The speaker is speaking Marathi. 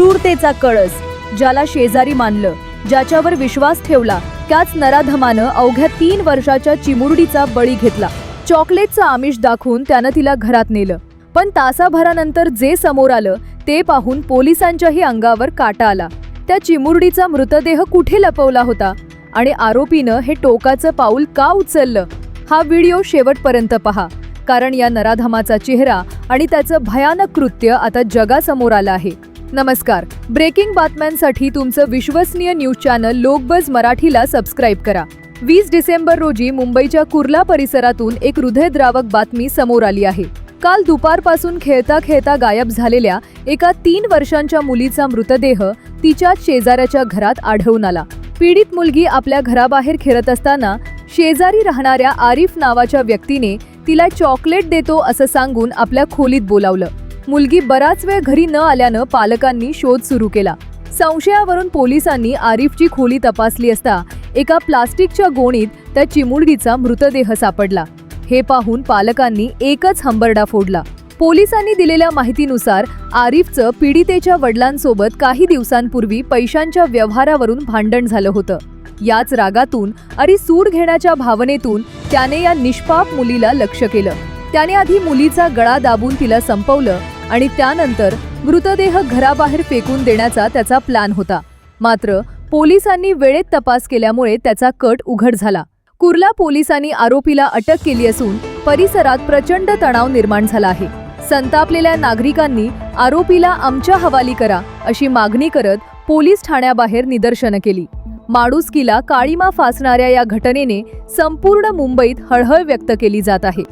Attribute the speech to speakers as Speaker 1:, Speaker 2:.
Speaker 1: क्रूरतेचा कळस ज्याला शेजारी मानलं ज्याच्यावर विश्वास ठेवला त्याच नराधमानं अवघ्या तीन वर्षाच्या चिमुरडीचा बळी घेतला. चॉकलेटचं आमिष दाखवून त्यानं तिला घरात नेलं. पण तासाभरानंतर जे समोर आलं ते पाहून पोलिसांच्याही अंगावर काटा आला. त्या चिमुरडीचा मृतदेह कुठे लपवला होता? आणि आरोपीनं हे टोकाचं पाऊल का उचललं? हा व्हिडिओ शेवटपर्यंत पहा. कारण या नराधमाचा चेहरा आणि त्याचं भयानक कृत्य आता जगासमोर आलं आहे. नमस्कार. ब्रेकिंग बातम्यांसाठी तुमचं विश्वसनीय न्यूज चॅनल लोकबज मराठीला सबस्क्राईब करा. वीस डिसेंबर रोजी मुंबईच्या कुर्ला परिसरातून एक हृदयद्रावक बातमी समोर आली आहे. काल दुपारपासून खेळता खेळता गायब झालेल्या एका तीन वर्षांच्या मुलीचा मृतदेह तिच्या शेजाऱ्याच्या घरात आढळून आला. पीडित मुलगी आपल्या घराबाहेर खेळत असताना शेजारी राहणाऱ्या आरिफ नावाच्या व्यक्तीने तिला चॉकलेट देतो असं सांगून आपल्या खोलीत बोलावलं. मुलगी बराच वेळ घरी न आल्यानं पालकांनी शोध सुरू केला. संशयावरून पोलिसांनी आरिफची खोली तपासली असता एका प्लास्टिकच्या गोणीत त्या चिमुडगीचा मृतदेह सापडला. हे पाहून पालकांनी एकच हंबरडा फोडला. पोलिसांनी दिलेल्या माहितीनुसार आरिफचं पीडितेच्या वडिलांसोबत काही दिवसांपूर्वी पैशांच्या व्यवहारावरून भांडण झालं होतं. याच रागातून आणि सूड घेण्याच्या भावनेतून त्याने या निष्पाप मुलीला लक्ष केलं. त्याने आधी मुलीचा गळा दाबून तिला संपवलं आणि त्यानंतर मृतदेह घराबाहेर फेकून देण्याचा त्याचा प्लॅन होता. मात्र पोलिसांनी वेळेत तपास केल्यामुळे त्याचा कट उघड झाला. कुर्ला पोलिसांनी आरोपीला अटक केली असून परिसरात प्रचंड तणाव निर्माण झाला आहे. संतापलेल्या नागरिकांनी आरोपीला आमच्या हवाली करा अशी मागणी करत पोलीस ठाण्याबाहेर निदर्शनं केली. माणुसकीला काळीमा फासणाऱ्या या घटनेने संपूर्ण मुंबईत हळहळ व्यक्त केली जात आहे.